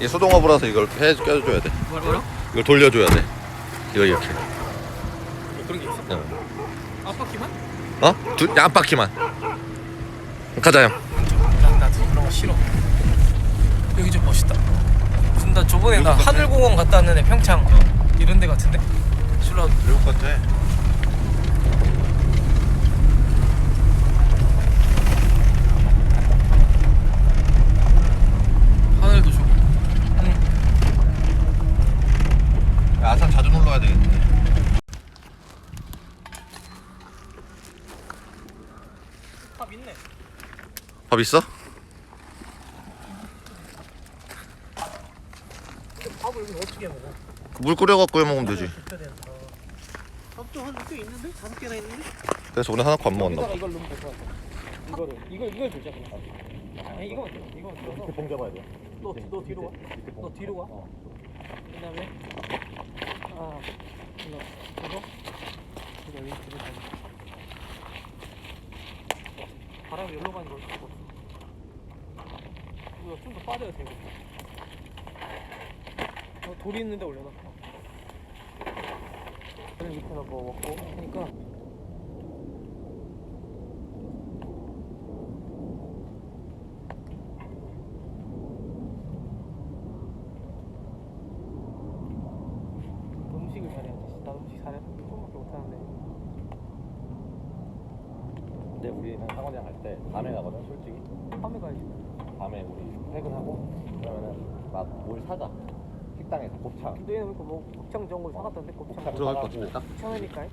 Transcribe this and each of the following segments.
이 수동업이라서 이걸 해 껴줘야 돼. 뭐라 뭐라? 이걸 돌려줘야 돼. 이거 이렇게. 그런 게 있어? 응. 앞바퀴만? 어? 두, 한 바퀴만. 가자 형. 나, 나 그런 거 싫어. 여기 좀 멋있다. 무슨 나 저번에 나 하늘공원 갔다 왔는데 평창 이런 데 같은데? 술라 외국 같아. 밥 있어? 밥을 여기 어떻게 먹어? 물 끓여갖고 해 먹으면 되지. 밥도 한꽤 있는데? 다섯 개나 있는데? 그래서 오늘 하나 안 먹었나 봐. 이걸 넣으면 될것 같아. 이거를 이걸 이걸 주자 그냥. 아니 줘. 이거만 줘서. 봉 잡아야 돼. 너, 너 뒤로 와. 너 뒤로 와. 어. 그다음에 아 이거 이거 이거 여기 뒤로 가. 바람이 여기로 가는 걸. 이거 좀 더 빠져야 돼. 어, 돌이 있는데 올려놔. 그럼 밑에서 뭐 먹고 하니까. 음식을 잘해야지. 나 음식 잘해. 조금밖에 못하는데. 근데 우리는 상원이랑 갈때 밤에 가거든 솔직히. 밤에 가야지. 밤에 우리 퇴근하고 그러면은 막 뭘 사자. 식당에서 곱창. 근데 얘는 그뭐 곱창 좋은 걸 사갔던데 곱창. 들어갈 것 같은데, 딱? 곱창이니까.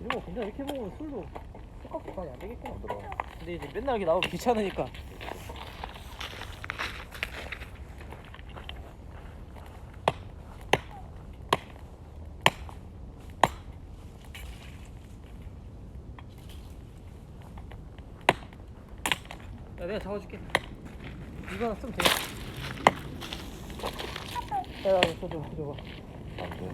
이런 거 그냥 이렇게 먹으면 술도 똑같게 많이 안 되겠구나. 근데 이제 맨날 이렇게 나오면 귀찮으니까. 야, 내가 잡아줄게. 이거 하나 쓰면 돼. 야, 야, 저 줘, 저 봐. 안 돼.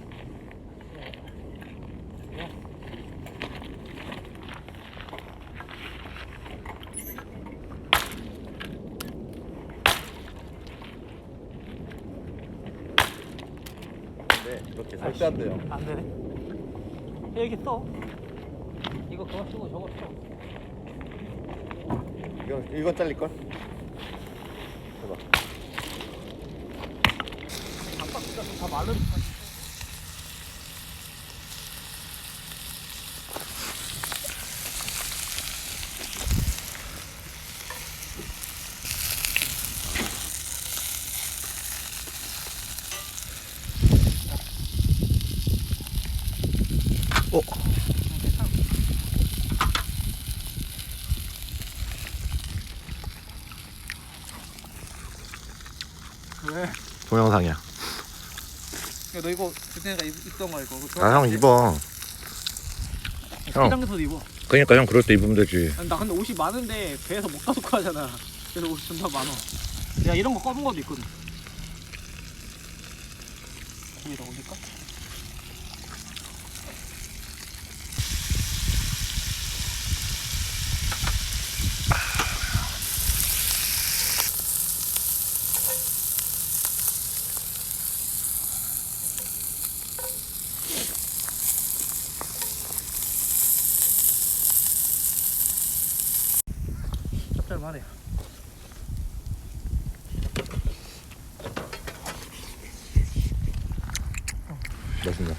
네, 이렇게 절대 안 돼요. 안 되네. 야, 이렇게 써. 이거 그거 쓰고 저거 써. 이건 이건 잘릴 걸? 대박. 다 말른. 어? 왜? 동영상이야. 야, 너 이거 그때가 입- 입던 거 이거. 아형 입어. 형. 현장에서도 입어. 그러니까 형 그럴 때 입으면 되지. 아니, 나 근데 옷이 많은데 배에서 못 가서 하잖아. 그래서 옷이 존나 많아. 야 이런 거 검은 것도 있거든. 위에다 올릴까? 짭짤하네. 맛있네.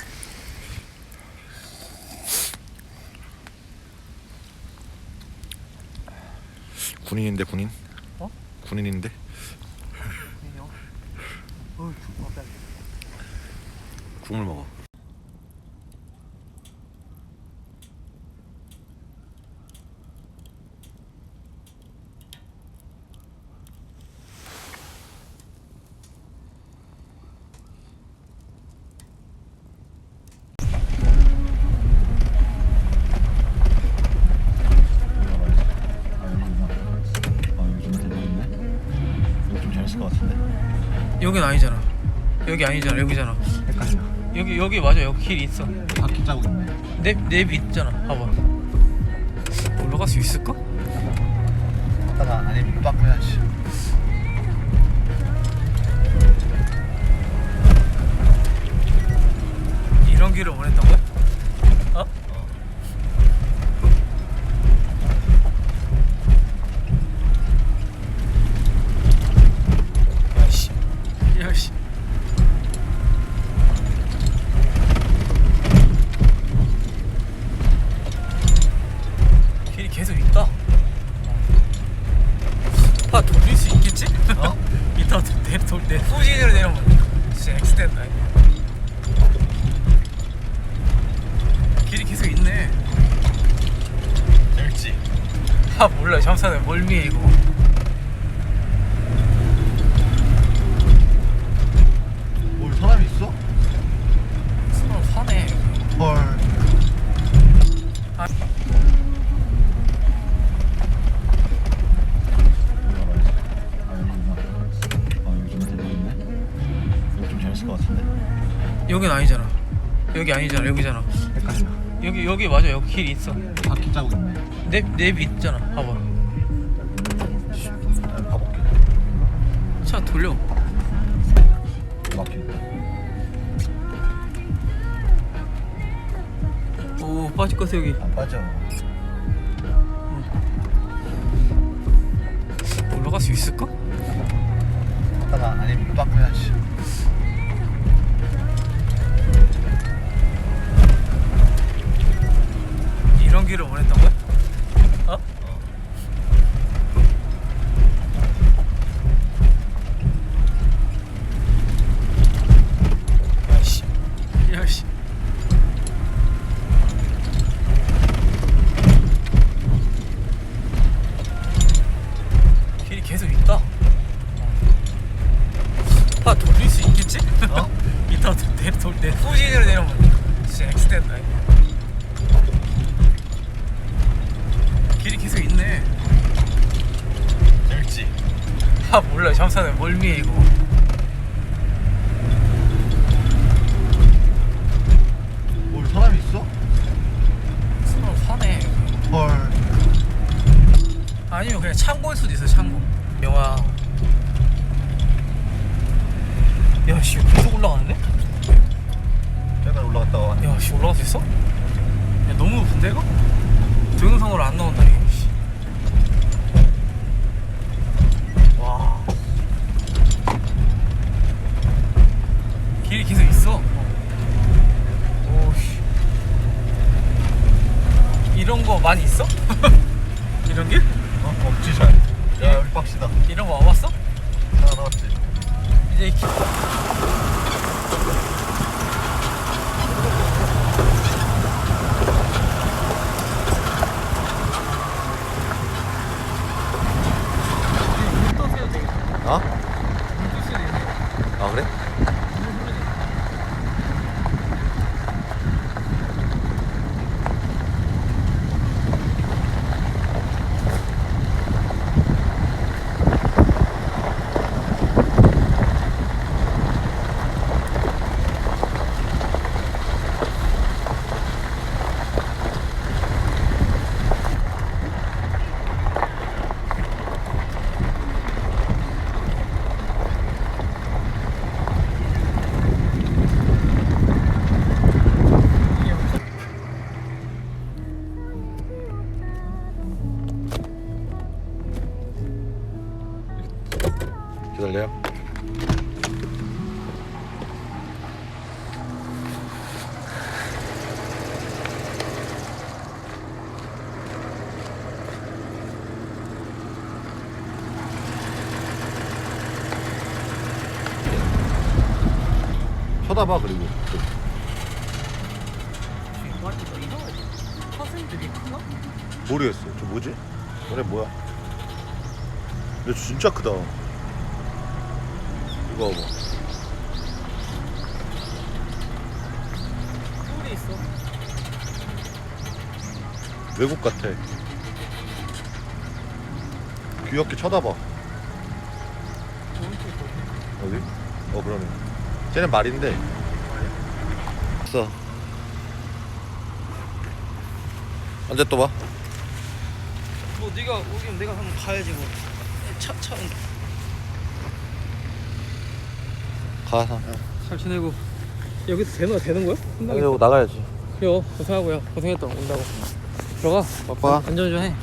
군인인데 군인? 어? 군인인데? 이요. 어휴. 국물 먹어. 여긴 아니잖아. 여기 아니잖아. 여기잖아. 헷갈려. 여기 여기 맞아 여기 길 있어 바퀴 자국 있네. 냅, 냅 있잖아 봐봐 올라갈 수 있을까? 하다가 아니면 또 바꿔야지. 이런 길을 원했던 거야? 아 몰라 멀미해 이거. 뭘 사람이 있어? 수능 사네. 헐. 아. 여긴 아니잖아. 여기 아니잖아 여기잖아. 헷갈려. 여기 여기 맞아 여기 길 있어. 바퀴 자국 있네. 냅냅 있잖아. 봐봐. 아, 가볼게. 차 돌려. 바퀴. 오 빠질 것 같아 여기. 안 빠져. 올라갈 수 있을까? 하다가 아니면 또 바꿔야지. 아 돌릴 수 있겠지? 어? 이따 내, 돌, 내 후진으로 내려면 진짜 엑스텐다 길이 계속 있네. 재밌지? 아 몰라 잠시만요 멀미해 이거. 뭘 사람이 있어? 수능 사네. 헐. 아니면 그냥 창고일 수도 있어 창고. 영화. 야 씨 계속 올라가는데? 약간 올라갔다가 왔네. 야씨 올라갈 수 있어? 야 너무 높은데 이거? 동영상으로 안 나온다. 씨. 와. 길이 계속 있어. 오 씨. 이런 거 많이 있어? 이런 길? 어? 없지 잘. 야 여기 빡시다. 이런 거 와봤어? 하나 나왔지. 이 쳐다봐 그리고? 모르겠어. 저 뭐지? 너네 뭐야? 근데 진짜 크다. 이거 봐. 뿔이 있어. 외국 같아. 귀엽게 쳐다봐. 어디? 어 그러네. 쟤는 말인데. 있어 언제 또 봐? 뭐 네가 오기면 내가 한번 가야지 뭐. 차차 가서 잘 지내고 여기서 되는 되는 거야? 그리고 나가야지 그래요 고생하고요 고생했다 온다고 들어가 빠빠 안전 좀 해.